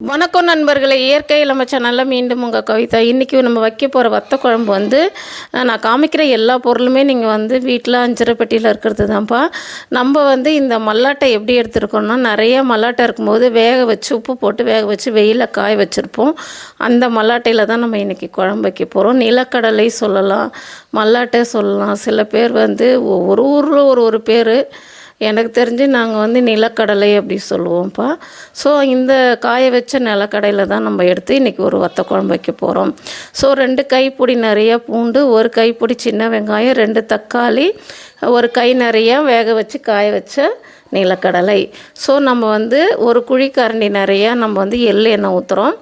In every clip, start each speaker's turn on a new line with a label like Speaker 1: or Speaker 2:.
Speaker 1: வணக்கம் நண்பர்களே. இயற்கையில் நம்ம சேனலில் மீண்டும் உங்கள் கவிதா. இன்றைக்கி நம்ம வைக்க போகிற வத்த குழம்பு வந்து நான் காமிக்கிற எல்லா பொருளுமே நீங்கள் வந்து வீட்டில் அஞ்சரைப்பட்டியில் இருக்கிறது தான்ப்பா நம்ம வந்து இந்த மல்லாட்டை எப்படி எடுத்துருக்கோம்னா நிறைய மல்லாட்டை இருக்கும்போது வேக வச்சு உப்பு போட்டு வேக வச்சு வெயிலில் காய வச்சுருப்போம். அந்த மல்லாட்டையில் தான் நம்ம இன்றைக்கி குழம்பு வைக்க போகிறோம் நிலக்கடலை சொல்லலாம் மல்லாட்டை சொல்லலாம். சில பேர் வந்து ஒரு ஊரில் ஒரு ஒரு பேர் எனக்கு தெரிஞ்சு நாங்கள் வந்து நிலக்கடலை அப்படி சொல்லுவோம்ப்பா. ஸோ இந்த காய வச்ச நிலக்கடையில் தான் நம்ம எடுத்து இன்றைக்கி ஒரு வத்த குழம்பு வைக்க போகிறோம் ஸோ ரெண்டு கைப்பிடி நிறைய பூண்டு ஒரு கைப்பிடி சின்ன வெங்காயம் ரெண்டு தக்காளி ஒரு கை நிறைய வேக வச்சு காய வச்ச நிலக்கடலை. ஸோ நம்ம வந்து ஒரு குழிக்கரண்டி நிறையா நம்ம வந்து எள்ளு எண்ணெய் ஊற்றுறோம்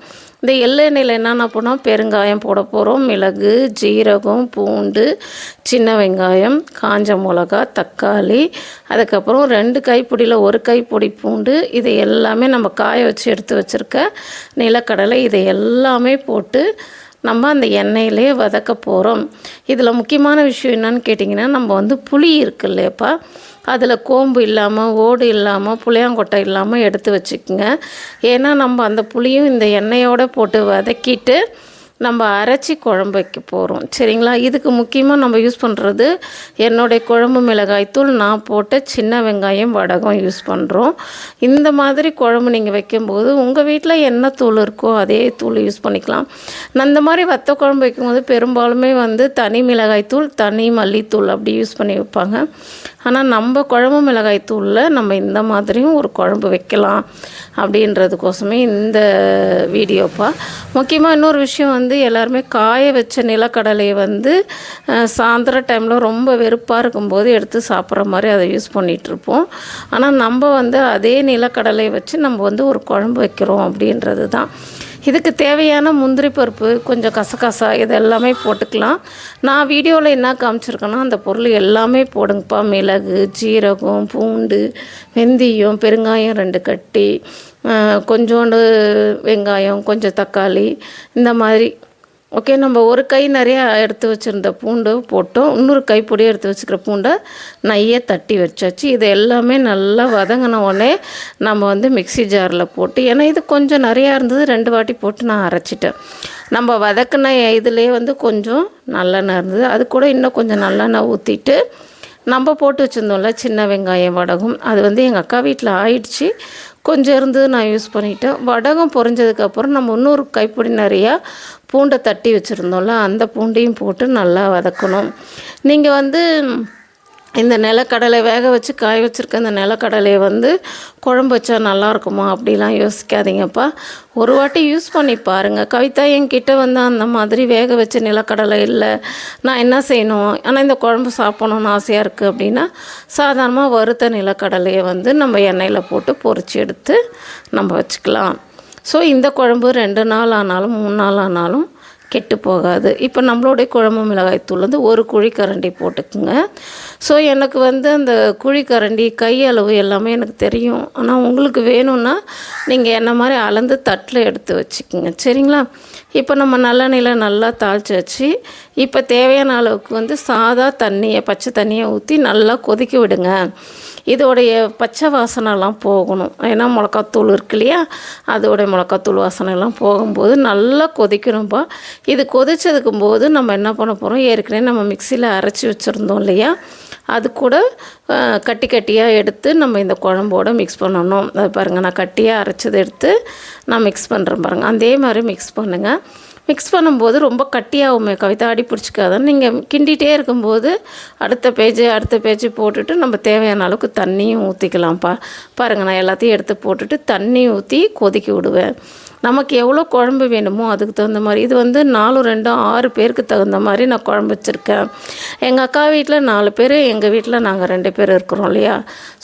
Speaker 1: இந்த எள்ளு எண்ணெயில் என்னென்ன போனால் பெருங்காயம் போட போகிறோம் மிளகு ஜீரகம் பூண்டு சின்ன வெங்காயம் காஞ்ச மிளகா தக்காளி. அதுக்கப்புறம் ரெண்டு கைப்பொடியில் ஒரு கைப்பொடி பூண்டு. இது எல்லாமே நம்ம காய வச்சு எடுத்து வச்சுருக்க நிலக்கடலை இதை எல்லாமே போட்டு நம்ம அந்த எண்ணெயிலே வதக்க போகிறோம் இதில் முக்கியமான விஷயம் என்னன்னு கேட்டிங்கன்னா நம்ம வந்து புளி இருக்கு இல்லையப்பா. அதில் கோம்பு இல்லாமல் ஓடு இல்லாமல் புளியாங்கொட்டை இல்லாமல் எடுத்து வச்சுக்கோங்க. ஏன்னா நம்ம அந்த புளியும் இந்த எண்ணெயோடு போட்டு வதக்கிட்டு நம்ம அரைச்சி குழம்பு வைக்க போகிறோம் சரிங்களா? இதுக்கு முக்கியமாக நம்ம யூஸ் பண்ணுறது என்னுடைய குழம்பு மிளகாய்த்தூள் நான் போட்ட சின்ன வெங்காயம் வடகம் யூஸ் பண்ணுறோம் இந்த மாதிரி குழம்பு நீங்கள் வைக்கும்போது உங்கள் வீட்டில் என்ன தூள் இருக்கோ அதே தூள் யூஸ் பண்ணிக்கலாம். அந்த மாதிரி வத்த குழம்பு வைக்கும்போது பெரும்பாலுமே வந்து தனி மிளகாய்த்தூள் தனி மல்லித்தூள் அப்படி யூஸ் பண்ணி வைப்பாங்க. ஆனால் நம்ம குழம்பு மிளகாய் தூளில் நம்ம இந்த மாதிரியும் ஒரு குழம்பு வைக்கலாம் அப்படின்றதுக்கோசமே இந்த வீடியோப்பா. முக்கியமாக இன்னொரு விஷயம் வந்து எல்லாருமே காய வச்ச நிலக்கடலையை வந்து சாயந்தர டைமில் ரொம்ப வெறுப்பாக இருக்கும்போது எடுத்து சாப்பிட்ற மாதிரி அதை யூஸ் பண்ணிகிட்ருப்போம் ஆனால் நம்ம வந்து அதே நிலக்கடலை வச்சு நம்ம வந்து ஒரு குழம்பு வைக்கிறோம் அப்படின்றது தான் இதுக்கு தேவையான முந்திரி பருப்பு கொஞ்சம் கசகசா இது எல்லாமே போட்டுக்கலாம். நான் வீடியோவில் என்ன காமிச்சிருக்கேன்னா அந்த பொருள் எல்லாமே போடுங்கப்பா. மிளகு ஜீரகம் பூண்டு வெந்தயம் பெருங்காயம் ரெண்டு கட்டி கொஞ்சோண்டு வெங்காயம் கொஞ்சம் தக்காளி இந்த மாதிரி ஓகே நம்ம ஒரு கை நிறைய எடுத்து வச்சுருந்த பூண்டு போட்டோம். இன்னொரு கைப்பொடியை எடுத்து வச்சுக்கிற பூண்டை நையே தட்டி வச்சாச்சு. இது எல்லாமே நல்லா வதங்கின உடனே நம்ம வந்து மிக்ஸி ஜாரில் போட்டு ஏன்னா இது கொஞ்சம் நிறையா இருந்தது. ரெண்டு வாட்டி போட்டு நான் அரைச்சிட்டேன். நம்ம வதக்கின இதுலேயே வந்து கொஞ்சம் நல்லெண்ணெய் இருந்தது. அது கூட இன்னும் கொஞ்சம் நல்லெண்ணெய் ஊற்றிட்டு நம்ம போட்டு வச்சுருந்தோம்ல சின்ன வெங்காயம் வடகம். அது வந்து எங்கள் அக்கா வீட்டில் ஆயிடுச்சு. கொஞ்சம் இருந்து நான் யூஸ் பண்ணிட்டேன். வடகம் பொறிஞ்சதுக்கப்புறம் நம்ம இன்னொரு கைப்பிடி நிறையா பூண்டை தட்டி வச்சுருந்தோம்ல அந்த பூண்டையும் போட்டு நல்லா வதக்கணும். நீங்கள் வந்து இந்த நிலக்கடலை வேக வச்சு காய வச்சுருக்க இந்த நிலக்கடலையை வந்து குழம்பு வச்சா நல்லா இருக்குமா அப்படிலாம் யோசிக்காதீங்கப்பா. ஒரு வாட்டி யூஸ் பண்ணி பாருங்கள் கவிதா என்கிட்ட வந்து அந்த மாதிரி வேக வச்ச நிலக்கடலை இல்லை. நான் என்ன செய்யணும்? ஆனால் இந்த குழம்பு சாப்பிடணும்னு ஆசையாக இருக்குது அப்படின்னா சாதாரணமாக வறுத்த நிலக்கடலையை வந்து நம்ம எண்ணெயில் போட்டு பொறிச்சு எடுத்து நம்ம வச்சுக்கலாம். ஸோ இந்த குழம்பு ரெண்டு நாள் ஆனாலும் மூணு நாள் ஆனாலும் கெட்டு போகாது இப்போ நம்மளுடைய குழம்பு மிளகாய்த்தூள் வந்து ஒரு குழிக்கரண்டி போட்டுக்குங்க. ஸோ எனக்கு வந்து அந்த குழிக்கரண்டி கை அளவு எல்லாமே எனக்கு தெரியும். ஆனால் உங்களுக்கு வேணும்னா நீங்கள் என்ன மாதிரி அளந்து தட்டில் எடுத்து வச்சுக்கோங்க. சரிங்களா? இப்போ நம்ம நல்லெண்ணெயில் நல்லா தாளித்து வச்சு இப்போ தேவையான அளவுக்கு வந்து சாதா தண்ணியை பச்சை தண்ணியை ஊற்றி நல்லா கொதிக்க விடுங்க. இதோடைய பச்சை வாசனைலாம் போகணும். ஏன்னா மிளகாத்தூள் இருக்கு இல்லையா? அதோடைய மிளகாத்தூள் வாசனைலாம் போகும்போது நல்லா கொதிக்கணும்ப்பா இது கொதிச்சதுக்கும் போது நம்ம என்ன பண்ண போகிறோம் ஏற்கனவே நம்ம மிக்சியில் அரைச்சி வச்சுருந்தோம் இல்லையா? அது கூட கட்டி கட்டியாக எடுத்து நம்ம இந்த குழம்போட மிக்ஸ் பண்ணணும். அது பாருங்கள் நான் கட்டியாக அரைச்சதை எடுத்து நான் மிக்ஸ் பண்ணுறேன் பாருங்கள் அதே மாதிரி மிக்ஸ் பண்ணுங்கள் மிக்ஸ் பண்ணும்போது ரொம்ப கட்டியாகுமே. கவிதா அடி பிடிச்சிக்காதான்னு நீங்கள் கிண்டிகிட்டே இருக்கும்போது அடுத்த பேஜ் அடுத்த பேஜ் போட்டுட்டு நம்ம தேவையான அளவுக்கு தண்ணியும் ஊற்றிக்கலாம்ப்பா பாருங்கள் நான் எல்லாத்தையும் எடுத்து போட்டுட்டு தண்ணி ஊற்றி கொதிக்க விடுவேன். நமக்கு எவ்வளோ குழம்பு வேணுமோ அதுக்கு தகுந்த மாதிரி. இது வந்து நாலு ரெண்டும் ஆறு பேருக்கு தகுந்த மாதிரி நான் குழம்பு வச்சுருக்கேன். எங்கள் அக்கா வீட்டில் நாலு பேர் எங்கள் வீட்டில் நாங்கள் ரெண்டு பேர் இருக்கிறோம் இல்லையா?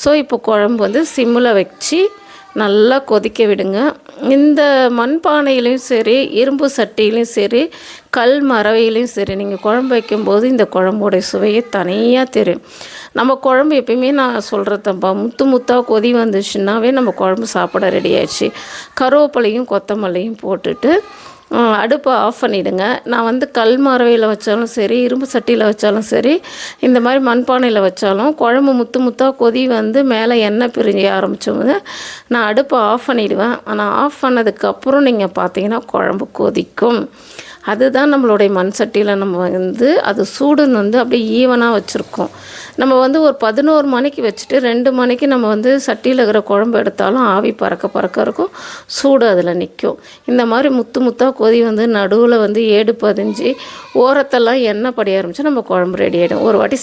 Speaker 1: ஸோ இப்போ குழம்பு வந்து சிம்மில் வச்சு நல்லா கொதிக்க விடுங்க. இந்த மண்பானையிலையும் சரி இரும்பு சட்டியிலையும் சரி கல் மரவையிலையும் சரி நீங்கள் குழம்பு வைக்கும்போது இந்த குழம்போடைய சுவையே தனியாக தெரியும் நம்ம குழம்பு எப்பயுமே நான் சொல்கிறதப்பா முத்து முத்தாக கொதி வந்துச்சுன்னாவே நம்ம குழம்பு சாப்பிட ரெடி ஆயிடுச்சு. கருவேப்பிலையும் கொத்தமல்லியும் போட்டுட்டு அடுப்பை ஆஃப் பண்ணிவிடுங்க நான் வந்து கல் மரவையில் வச்சாலும் சரி இரும்பு சட்டியில் வச்சாலும் சரி இந்த மாதிரி மண்பானையில் வச்சாலும் குழம்பு முத்து முத்தாக கொதி வந்து மேலே எண்ணெய் பிரிஞ்சு ஆரம்பிச்சோங்க நான் அடுப்பை ஆஃப் பண்ணிவிடுவேன் ஆனால் ஆஃப் பண்ணதுக்கப்புறம் நீங்கள் பார்த்தீங்கன்னா குழம்பு கொதிக்கும். அதுதான் நம்மளுடைய மண் சட்டியில் நம்ம வந்து அது சூடுன்னு வந்து அப்படியே ஈவனாக வச்சுருக்கோம். நம்ம வந்து ஒரு பதினோரு மணிக்கு வச்சுட்டு ரெண்டு மணிக்கு நம்ம வந்து சட்டியில் இருக்கிற குழம்பு எடுத்தாலும் ஆவி பறக்க பறக்க இருக்கும். சூடு அதில் நிற்கும் இந்த மாதிரி முத்து முத்தாக கொதி வந்து நடுவில் வந்து ஏடு பதிஞ்சு ஓரத்தெல்லாம் எண்ணெய் படிய ஆரம்பித்து நம்ம குழம்பு ரெடி ஆகிடும் ஒரு வாட்டி